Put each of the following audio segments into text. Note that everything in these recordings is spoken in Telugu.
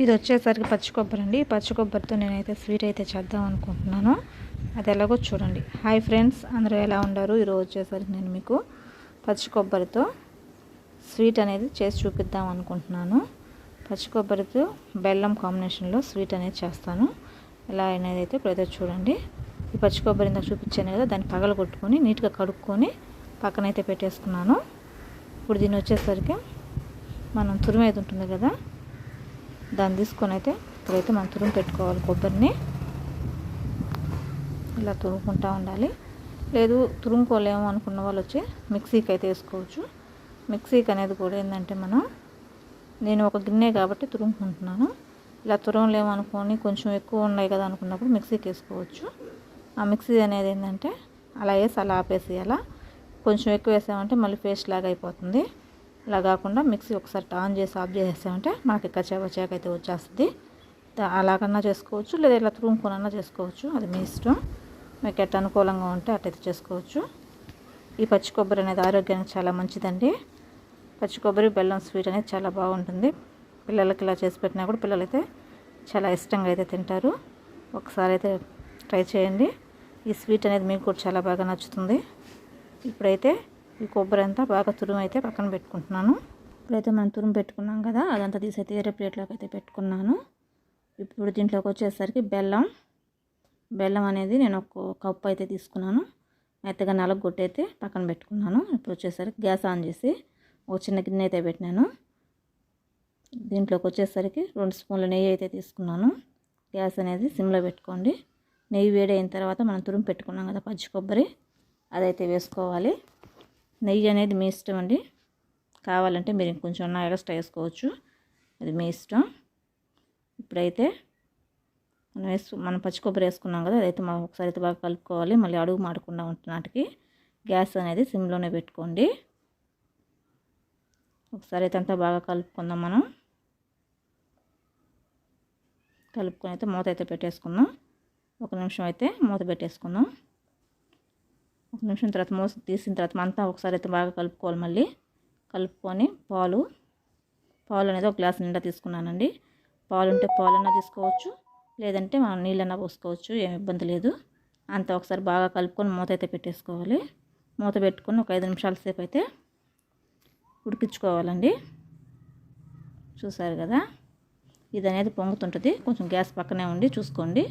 ఇది వచ్చేసరికి పచ్చి కొబ్బరి అండి. పచ్చి కొబ్బరితో నేనైతే స్వీట్ అయితే చేద్దాం అనుకుంటున్నాను. అది ఎలాగో చూడండి. హాయ్ ఫ్రెండ్స్ అందరూ ఎలా ఉన్నారు? ఈరోజు వచ్చేసరికి నేను మీకు పచ్చి కొబ్బరితో స్వీట్ అనేది చేసి చూపిద్దాం అనుకుంటున్నాను. పచ్చి కొబ్బరితో బెల్లం కాంబినేషన్లో స్వీట్ అనేది చేస్తాను. ఎలా అనేది అయితే ఇప్పుడైతే చూడండి. ఈ పచ్చి కొబ్బరి ఇందాక చూపించాను కదా దాన్ని పగల కొట్టుకొని నీట్గా కడుక్కొని పక్కనైతే పెట్టేసుకున్నాను. ఇప్పుడు దీన్ని వచ్చేసరికి మనం తురిమేది ఉంటుంది కదా దాన్ని తీసుకొని అయితే ఇప్పుడైతే మనం తురుము పెట్టుకోవాలి కొబ్బరిని. ఇలా తురుముకుంటూ ఉండాలి. లేదు తురుముకోలేము అనుకున్న వాళ్ళు వచ్చి మిక్సీకి అయితే వేసుకోవచ్చు. మిక్సీకి అనేది కూడా ఏంటంటే మనం నేను ఒక గిన్నె కాబట్టి తురుముకుంటున్నాను. ఇలా తురమలేము అనుకొని కొంచెం ఎక్కువ ఉన్నాయి కదా అనుకున్నప్పుడు మిక్సీకి వేసుకోవచ్చు. ఆ మిక్సీ అనేది ఏంటంటే అలా వేసి అలా ఆపేసి అలా కొంచెం ఎక్కువ వేసామంటే మళ్ళీ పేస్ట్ లాగా అయిపోతుంది. అలా కాకుండా మిక్సీ ఒకసారి ఆన్ చేసి ఆఫ్ చేసేసామంటే మనకి కచ్చా వచ్చాక అయితే వచ్చేస్తుంది. అలాగన్నా చేసుకోవచ్చు లేదా ఇలా తురుముకొనన్నా చేసుకోవచ్చు. అది మీ ఇష్టం. మీకు ఎట్ట అనుకూలంగా ఉంటే అట్టయితే చేసుకోవచ్చు. ఈ పచ్చి కొబ్బరి అనేది ఆరోగ్యానికి చాలా మంచిదండి. పచ్చి కొబ్బరి బెల్లం స్వీట్ అనేది చాలా బాగుంటుంది. పిల్లలకి ఇలా చేసి పెట్టినా కూడా పిల్లలైతే చాలా ఇష్టంగా అయితే తింటారు. ఒకసారి అయితే ట్రై చేయండి. ఈ స్వీట్ అనేది మీకు కూడా చాలా బాగా నచ్చుతుంది. ఇప్పుడైతే ఈ కొబ్బరి అంతా బాగా తురుము అయితే పక్కన పెట్టుకుంటున్నాను. ఇప్పుడైతే మనం తురుము పెట్టుకున్నాం కదా అదంతా తీసి అయితే వేరే ప్లేట్లోకి అయితే పెట్టుకున్నాను. ఇప్పుడు దీంట్లోకి వచ్చేసరికి బెల్లం. బెల్లం అనేది నేను ఒక కప్పు అయితే తీసుకున్నాను. మెత్తగా నలగొట్టి అయితే పక్కన పెట్టుకున్నాను. ఇప్పుడు వచ్చేసరికి గ్యాస్ ఆన్ చేసి ఒక చిన్న గిన్నె అయితే పెట్టినాను. దీంట్లోకి వచ్చేసరికి రెండు స్పూన్ల నెయ్యి అయితే తీసుకున్నాను. గ్యాస్ అనేది సిమ్లో పెట్టుకోండి. నెయ్యి వేడి అయిన తర్వాత మనం తురుము పెట్టుకున్నాం కదా పచ్చి కొబ్బరి అదైతే వేసుకోవాలి. నెయ్యి అనేది మీ ఇష్టం అండి. కావాలంటే మీరు ఇంకొంచెం అన్న ఎక్స్ట్రా వేసుకోవచ్చు అది మీ ఇష్టం. ఇప్పుడైతే మనం వేసు మనం పచ్చి కొబ్బరి వేసుకున్నాం కదా అదైతే మనం ఒకసారి అయితే బాగా కలుపుకోవాలి. మళ్ళీ అడుగు మాడకుండా ఉంటున్నాటికి గ్యాస్ అనేది సిమ్లోనే పెట్టుకోండి. ఒకసారి అయితే అంతా బాగా కలుపుకుందాం మనం. కలుపుకొని అయితే మూత అయితే పెట్టేసుకుందాం. ఒక నిమిషం అయితే మూత పెట్టేసుకుందాం. ఒక నిమిషం తర్వాత మూత తీసిన తర్వాత అంతా ఒకసారి అయితే బాగా కలుపుకోవాలి మళ్ళీ. కలుపుకొని పాలు పాలు అనేది ఒక గ్లాస్ నిండా తీసుకున్నానండి. పాలు ఉంటే పాలన్నా తీసుకోవచ్చు లేదంటే మనం నీళ్ళన్నా పోసుకోవచ్చు ఏమి ఇబ్బంది లేదు. అంత ఒకసారి బాగా కలుపుకొని మూత అయితే పెట్టేసుకోవాలి. మూత పెట్టుకొని ఒక ఐదు నిమిషాల సేపు అయితే ఉడికించుకోవాలండి. చూసారు కదా? ఇది అనేది పొంగుతుంటుంది. కొంచెం గ్యాస్ పక్కనే ఉండి చూసుకోండి.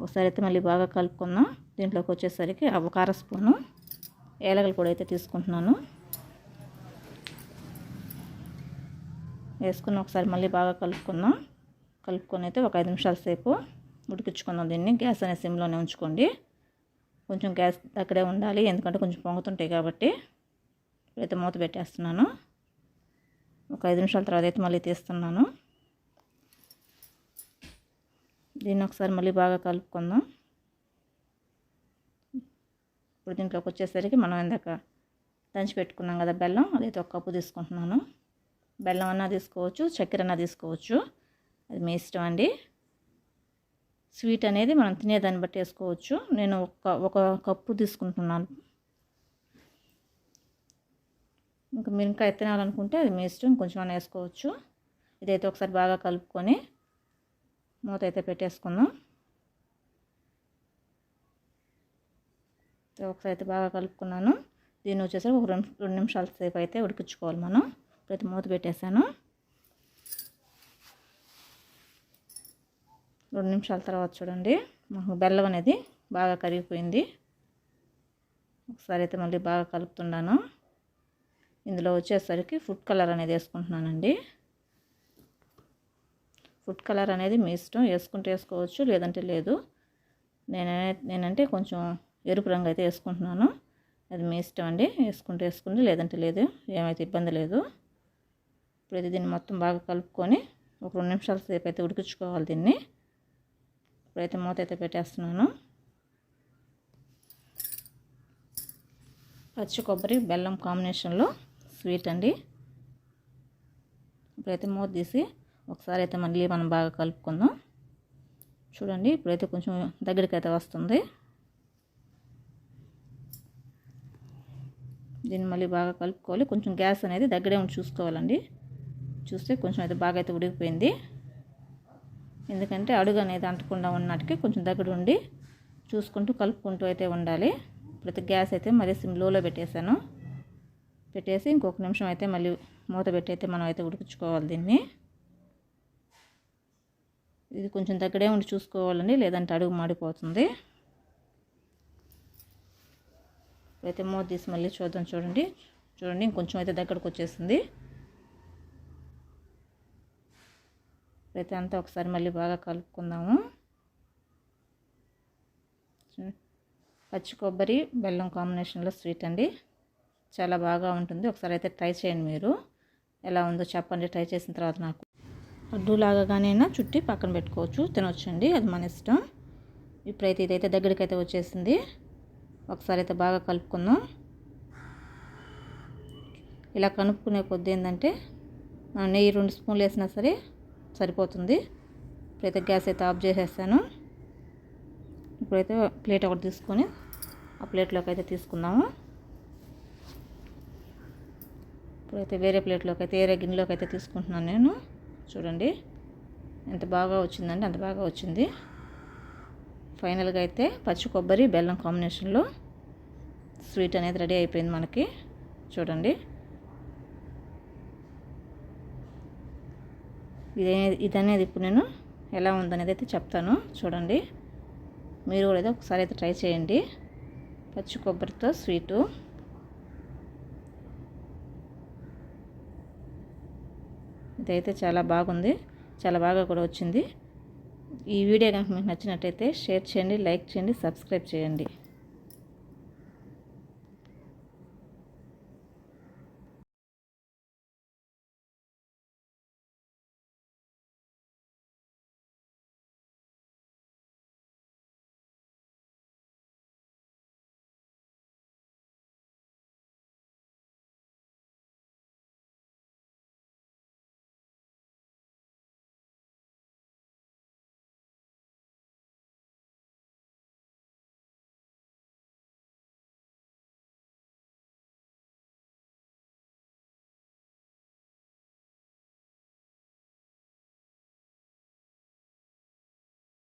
ఒకసారి అయితే మళ్ళీ బాగా కలుపుకుందాం. దీంట్లోకి వచ్చేసరికి అవకార స్పూను ఏలగల పొడి అయితే తీసుకుంటున్నాను. వేసుకుని ఒకసారి మళ్ళీ బాగా కలుపుకుందాం. కలుపుకొని అయితే ఒక ఐదు నిమిషాల సేపు ఉడికించుకుందాం దీన్ని. గ్యాస్ అనే సిమ్లోనే ఉంచుకోండి. కొంచెం గ్యాస్ దగ్గరే ఉండాలి ఎందుకంటే కొంచెం పొంగుతుంటాయి కాబట్టి. ఇప్పుడైతే మూత పెట్టేస్తున్నాను. ఒక ఐదు నిమిషాల తర్వాత అయితే మళ్ళీ తీస్తున్నాను. దీన్ని ఒకసారి మళ్ళీ బాగా కలుపుకుందాం. ఇప్పుడు దీంట్లోకి వచ్చేసరికి మనం ఇందాక దంచి పెట్టుకున్నాం కదా బెల్లం అదైతే ఒక కప్పు తీసుకుంటున్నాను. బెల్లం అన్నా తీసుకోవచ్చు చక్కెర అన్నా తీసుకోవచ్చు. అది మీ ఇష్టం అండి. స్వీట్ అనేది మనం తినేదాన్ని బట్టి వేసుకోవచ్చు. నేను ఒక ఒక కప్పు తీసుకుంటున్నాను. ఇంకా మీరు ఇంకా తినాలనుకుంటే అది మీ ఇష్టం కొంచెం అన్న వేసుకోవచ్చు. ఇదైతే ఒకసారి బాగా కలుపుకొని మూత అయితే పెట్టేసుకుందాం. ఒకసారి అయితే బాగా కలుపుకున్నాను. దీన్ని వచ్చేసరికి ఒక రెండు రెండు నిమిషాల సేపు అయితే ఉడికించుకోవాలి మనం. ఇప్పుడైతే మూత పెట్టేశాను. రెండు నిమిషాల తర్వాత చూడండి. మాకు బెల్లం అనేది బాగా కరిగిపోయింది. ఒకసారి అయితే మళ్ళీ బాగా కలుపుతున్నాను. ఇందులో వచ్చేసరికి ఫుడ్ కలర్ అనేది వేసుకుంటున్నానండి. ఫుడ్ కలర్ అనేది మీ ఇష్టం. వేసుకుంటే వేసుకోవచ్చు లేదంటే లేదు. నేనే నేనంటే కొంచెం ఎరుపు రంగు అయితే వేసుకుంటున్నాను. అది మీ ఇష్టం అండి. వేసుకుంటే వేసుకుంటే లేదంటే లేదు. ఏమైతే ఇబ్బంది లేదు. ఇప్పుడు దీన్ని మొత్తం బాగా కలుపుకొని ఒక రెండు నిమిషాల సేపు అయితే ఉడికించుకోవాలి దీన్ని. ఇప్పుడైతే మూత అయితే పెట్టేస్తున్నాను. పచ్చి కొబ్బరి బెల్లం కాంబినేషన్లో స్వీట్ అండి. ఇప్పుడైతే మూత తీసి ఒకసారి అయితే మళ్ళీ మనం బాగా కలుపుకుందాం. చూడండి ఇప్పుడైతే కొంచెం దగ్గరికి అయితే వస్తుంది. దీన్ని మళ్ళీ బాగా కలుపుకోవాలి. కొంచెం గ్యాస్ అనేది దగ్గరే ఉండి చూసుకోవాలండి. చూస్తే కొంచెం అయితే బాగా అయితే ఉడికిపోయింది. ఎందుకంటే అడుగు అనేది అంటకుండా ఉన్నట్టుకి కొంచెం దగ్గర ఉండి చూసుకుంటూ కలుపుకుంటూ అయితే ఉండాలి. ప్రతి గ్యాస్ అయితే మళ్ళీ సిమ్లోలో పెట్టేశాను. పెట్టేసి ఇంకొక నిమిషం అయితే మళ్ళీ మూత పెట్టి అయితే మనం అయితే ఉడికించుకోవాలి దీన్ని. ఇది కొంచెం దగ్గరే ఉండి చూసుకోవాలండి లేదంటే అడుగు మాడిపోతుంది. అయితే మూత తీసి మళ్ళీ చూద్దాం చూడండి. చూడండి ఇంకొంచెం అయితే దగ్గరకు వచ్చేసింది. ఇప్పుడైతే అంతా ఒకసారి మళ్ళీ బాగా కలుపుకుందాము. పచ్చి కొబ్బరి బెల్లం కాంబినేషన్లో స్వీట్ అండి. చాలా బాగా ఉంటుంది. ఒకసారి అయితే ట్రై చేయండి మీరు. ఎలా ఉందో చెప్పండి. ట్రై చేసిన తర్వాత నాకు అడ్డు లాగానైనా చుట్టి పక్కన పెట్టుకోవచ్చు. తినొచ్చండి. అది మన ఇష్టం. ఇప్పుడైతే ఇదైతే దగ్గరికి అయితే వచ్చేసింది. ఒకసారి అయితే బాగా కలుపుకుందాం. ఇలా కలుపుకునే కొద్ది ఏంటంటే నెయ్యి రెండు స్పూన్లు వేసినా సరే సరిపోతుంది. ఇప్పుడైతే గ్యాస్ అయితే ఆఫ్ చేసేస్తాను. ఇప్పుడైతే ప్లేట్ ఒకటి తీసుకొని ఆ ప్లేట్లోకి అయితే తీసుకుందాము. ఇప్పుడైతే వేరే ప్లేట్లోకి అయితే వేరే గిన్నెలోకి అయితే తీసుకుంటున్నాను నేను. చూడండి ఎంత బాగా వచ్చిందండి అంత బాగా వచ్చింది. ఫైనల్గా అయితే పచ్చి కొబ్బరి బెల్లం కాంబినేషన్లో స్వీట్ అనేది రెడీ అయిపోయింది మనకి. చూడండి. ఇదే ఇదనేది ఇప్పుడు నేను ఎలా ఉందనేది అయితే చెప్తాను. చూడండి. మీరు కూడా ఒకసారి అయితే ట్రై చేయండి. పచ్చి కొబ్బరితో స్వీటు. ఇదైతే చాలా బాగుంది. చాలా బాగా కూడా వచ్చింది. ఈ వీడియో కనుక మీకు నచ్చినట్టయితే షేర్ చేయండి లైక్ చేయండి సబ్స్క్రైబ్ చేయండి.